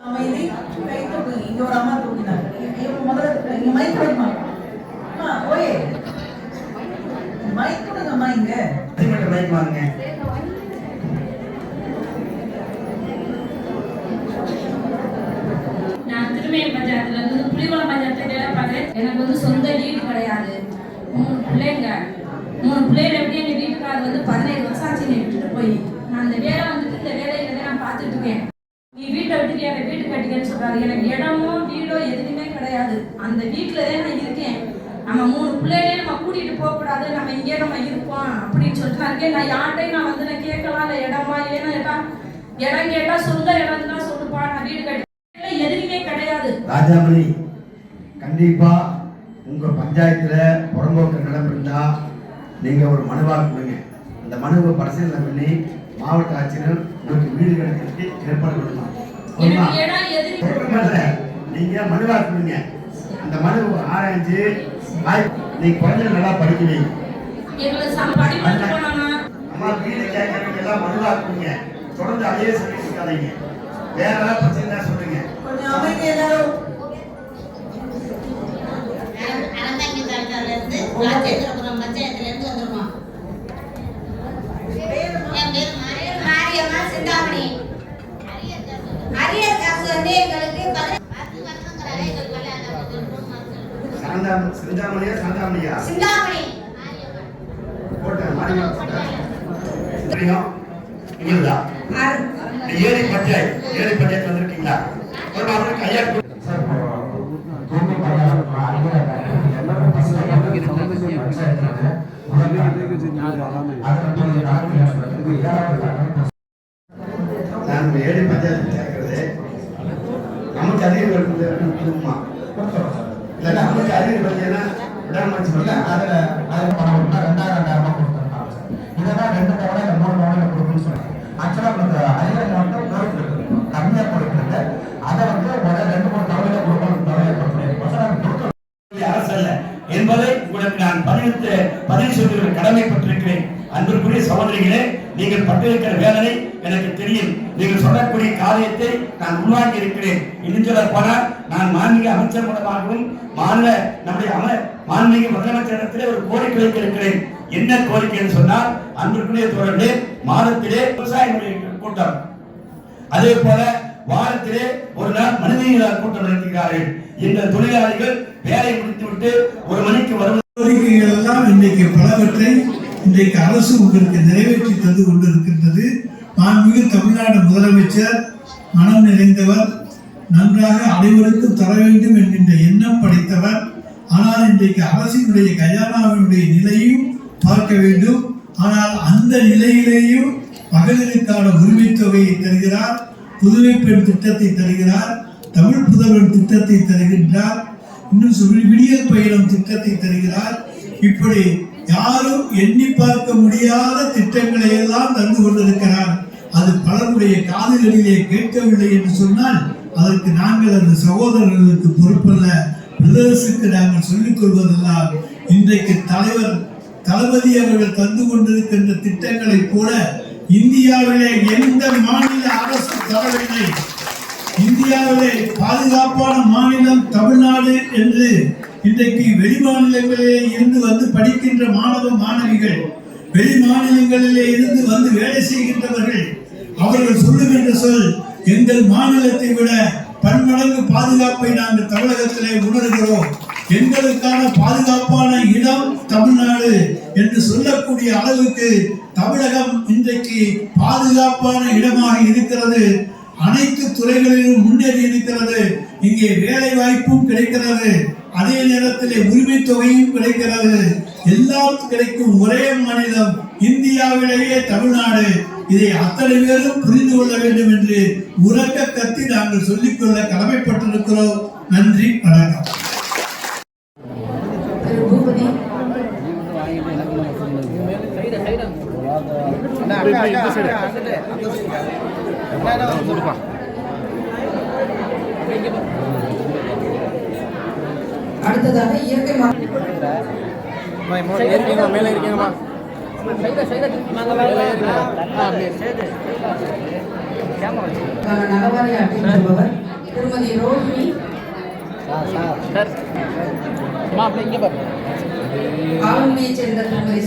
அமைதி கை தூக்கு இங்க ஒரு அம்மா தூக்கினாங்க இவங்க முதல்ல இங்க மைக் கொடுமா அம்மா ஓயே. மைக் கொடுங்கம்மா இங்க. பட்டிமன்ற மைக் வாங்க நான் திருமையன் பஞ்சாயத்துல இருந்து புலிகுளம் பஞ்சாயத்துல வேலை பார்க்குறேன் எனக்கு வந்து சொந்த வீடு கிடையாது மூணு பிள்ளைங்க மூணு பிள்ளைங்க எப்படி எங்க வீட்டுக்காரர் வந்து பதினேழு வருஷம் ஆச்சு என்னை விட்டுட்டு போய் நான் அந்த வேலை வந்துட்டு இந்த வேலையில தான் நான் பார்த்துட்டு இருக்கேன் நீ எனக்கு வீடு கட்டிக்கன்னு சொல்றாரு. எனக்கு இடமோ வீடோ எதுவுமே கிடையாது. அந்த வீட்டுலதான் நான் இருக்கேன். நம்ம மூணு பிள்ளைகளையும் நம்ம கூட்டிட்டு போக கூடாது நம்ம இங்கே நம்ம இருப்போம் அப்படின்னு சொல்லிட்டு நான் இருக்கேன். நான் யார்கிட்டையும் நான் வந்து நான் கேட்கலாம். இல்லை இடமா ஏன்னா இடம் இடம் கேட்டா சொந்த இடம் தான் சொல்லுப்பா. நான் வீடு கட்டி எதுவுமே கிடையாது. ராஜாமணி கண்டிப்பா உங்க பஞ்சாயத்துல புறம்போக்கு நடந்திருந்தா நீங்க ஒரு மனுவா கொடுங்க. அந்த மனுவை பரிசீலனை பண்ணி மாவட்ட ஆட்சியர் உங்களுக்கு வீடு கிடைக்கிறதுக்கு ஏற்பாடு பண்ணலாம் நீங்க மனுவா கொடுங்க அந்த மனு ஆராய்ஞ்சு ஆய்- நீ குழந்தை நல்லா படிக்க வைங்க எங்களுக்கு சம் படிப்பு போனோம்னா அம்மா வீடு கேட்கறவங்க எல்லாம் மனுவா கொடுங்க தொடர்ந்து அதையே சொல்லிட்டு இருக்காதீங்க வேற ஏதாவது பிரச்சனை சொல்லுங்க. கொஞ்சம் அமைதி மாசம். சாந்தாம சிந்தாமணியா சாந்தாமணியா? சிந்தாமணி. போட்டேன் மாறிமா போட்டேன். தெரியும் இங்கதா ஏரி பஞ்சாயத் ஏரி பஞ்சாயத்து வந்திருக்கீங்களா ஒரு அவருக்கு ஐயா நான் ஏரி பஞ்சாயத்து கேட்கறது நமக்கு அதிகம் இருக்குது குடும்பமா இல்ல நமக்கு அதிகம் பார்த்தீங்கன்னா விடாமச்சு இல்ல, அதுல அதுல பணம் கொடுத்தா ரெண்டாயிரம் ரெண்டாயிரமா கொடுத்துருக்காங்க இதை தான் ரெண்டு தவணை இல்ல மூணு தவணை கொடுக்கணும்னு சொன்னாங்க. ஆக்சுவலாக ஆ உங்களுக்கு ஐயாயிரம் மட்டும் கொடுத்து இருக்கு. கம்மியா கொடுக்குறது. அதை வந்து ஒரு ரெண்டு மூணு தவணையில கொடுக்கணும் தவணையை கொடுக்கணும். கொடுக்கணும். அரசு அல்ல என்பதை உங்களுக்கு நான் பதிவிட்டு பதிவு சொல்லுகிற கடமைப்பட்டிருக்கிறேன் அன்பிற்குரிய சகோதரிகளே நீங்கள் பட்டிருக்கிற வேதனை எனக்கு தெரியும் நீங்கள் சொல்லக்கூடிய காரியத்தை நான் உள்வாங்கி இருக்கிறேன் இன்னும் சொல்ல போனால் நான் மாண்புமிகு அமைச்சர் மூலமாகவும் மாநில நம்முடைய அம மாண்புமிகு முதலமைச்சரிடத்திலே ஒரு கோரிக்கை வைத்திருக்கிறேன். இருக்கிறேன் என்ன கோரிக்கைன்னு சொன்னால் அன்பிற்குரிய தோழர்களே மாதத்திலே விவசாய கூட்டம். அதே போல வாரத்திலே ஒரு நாள் மனிதநேய கூட்டம் நடத்துகிறார்கள். இந்த தொழிலாளிகள் வேலை முடித்துவிட்டு ஒரு மணிக்கு வருவது. கோரிக்கைகள் எல்லாம் இன்றைக்கு பலவற்றை இன்றைக்கு அரசு உங்களுக்கு நிறைவேற்றி தந்து கொண்டிருக்கின்றது. மாண்புமிகு தமிழ்நாடு முதலமைச்சர் மனம் நிறைந்தவர் நன்றாக அனைவருக்கும் தர வேண்டும் என்கின்ற எண்ணம் படைத்தவர். ஆனால் இன்றைக்கு அரசினுடைய கஜானாவினுடைய நிலையும் பார்க்க வேண்டும். ஆனால் அந்த நிலையிலேயும் மகளிருக்கான உரிமை தொகையை தருகிறார் புதுமை பெண் திட்டத்தை தருகிறார் தமிழ் புதல்வன் திட்டத்தை தருகின்றார் இன்னும் சொல்லி விடியல் பயணம் திட்டத்தை தருகிறார். இப்படி யாரும் எண்ணி பார்க்க முடியாத திட்டங்களை எல்லாம் தந்து கொண்டிருக்கிறார் அது பலருடைய காதுகளிலே கேட்கவில்லை என்று சொன்னால் அதற்கு நாங்கள் அந்த சகோதரர்களுக்கு பொறுப்பல்ல. பிரதேசத்துக்கு நாங்கள் சொல்லிக் கொள்வதெல்லாம் இன்றைக்கு தலைவர் தளபதி அவர்கள் தந்து கொண்டிருக்கின்ற திட்டங்களை போல இந்தியாவிலே எந்த மாநில அரசு தரவில்லை. இந்தியாவிலே பாதுகாப்பான மாநிலம் தமிழ்நாடு என்று இன்றைக்கு வெளிமாநிலங்களிலே இருந்து வந்து படிக்கின்ற மாணவ மாணவிகள் வெளி மாநிலங்களிலே இருந்து வந்து வேலை செய்கின்றவர்கள் அவர்கள் சொல்லுகின்ற சொல் எங்கள் மாநிலத்தை விட பன்மடங்கு பாதுகாப்பை நாங்கள் தமிழகத்திலே உணர்கிறோம். எங்களுக்கான பாதுகாப்பான இடம் தமிழ்நாடு என்று சொல்லக்கூடிய அளவுக்கு தமிழகம் இன்றைக்கு பாதுகாப்பான இடமாக இருக்கிறது. அனைத்து துறைகளிலும் முன்னேறி இருக்கிறது. இங்கே வேலை வாய்ப்பும் கிடைக்கிறது. அதே நேரத்தில் உரிமை தொகையும் கிடைக்கிறது. எல்லாம் கிடைக்கும் ஒரே மாநிலம் இந்தியாவிலேயே தமிழ்நாடு. இதை அத்தனை பேரும் புரிந்து கொள்ள வேண்டும் என்று உறக்க கத்தி நாங்கள் சொல்லிக்கொள்ள கடமைப்பட்டிருக்கிறோம். நன்றி வணக்கம் திரு பூபதி அடுத்ததாக இயற்கை மா- இருக்கீங்களா மேலே இருக்கீங்கம்மா நகவாரி அட்டை பெறுபவர் திருமதி ரோஹிணி சார். சார். அப்படியே இங்கே பாருங்க ஆளுமையைச் சேர்ந்த திருமதி